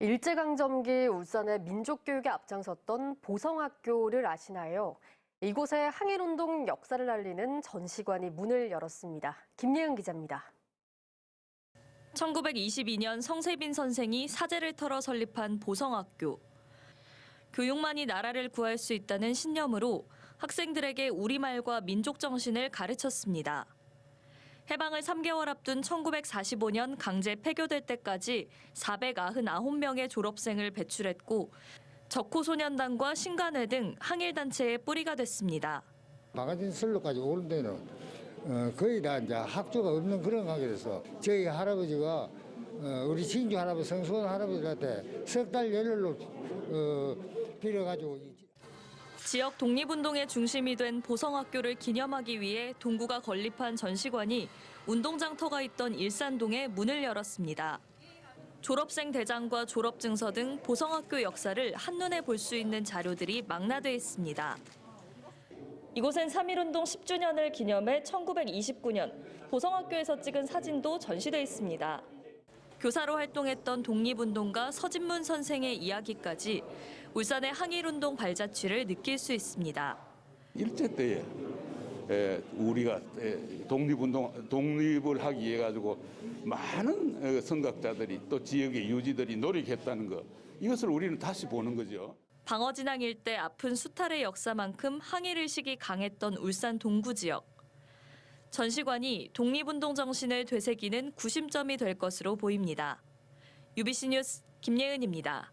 일제강점기 울산의 민족교육에 앞장섰던 보성학교를 아시나요? 이곳에 항일운동 역사를 알리는 전시관이 문을 열었습니다. 김예은 기자입니다. 1922년 성세빈 선생이 사제를 털어 설립한 보성학교. 교육만이 나라를 구할 수 있다는 신념으로 학생들에게 우리말과 민족 정신을 가르쳤습니다. 해방을 3개월 앞둔 1945년 강제 폐교될 때까지 499명의 졸업생을 배출했고 적호소년단과 신간회 등 항일단체의 뿌리가 됐습니다. 마가진 선로까지 오는 데는 어, 거의 다 이제 학교가 없는 그런 가게라서 저희 할아버지가 어, 우리 진주 할아버지 성수원 할아버지한테 석달 열흘로 어, 빌어가지고 이- 지역 독립운동의 중심이 된 보성학교를 기념하기 위해 동구가 건립한 전시관이 운동장터가 있던 일산동에 문을 열었습니다. 졸업생 대장과 졸업증서 등 보성학교 역사를 한눈에 볼 수 있는 자료들이 망라돼 있습니다. 이곳엔 3.1운동 10주년을 기념해 1929년 보성학교에서 찍은 사진도 전시돼 있습니다. 교사로 활동했던 독립운동가 서진문 선생의 이야기까지 울산의 항일운동 발자취를 느낄 수 있습니다. 일제 때에 에, 우리가 에, 독립운동 독립을 하기 위해 가지고 많은 어, 선각자들이 또 지역의 유지들이 노력했다는 것 이것을 우리는 다시 보는 거죠. 방어진항 일대 아픈 수탈의 역사만큼 항일 의식이 강했던 울산 동구 지역. 전시관이 독립운동 정신을 되새기는 구심점이 될 것으로 보입니다. UBC 뉴스 김예은입니다.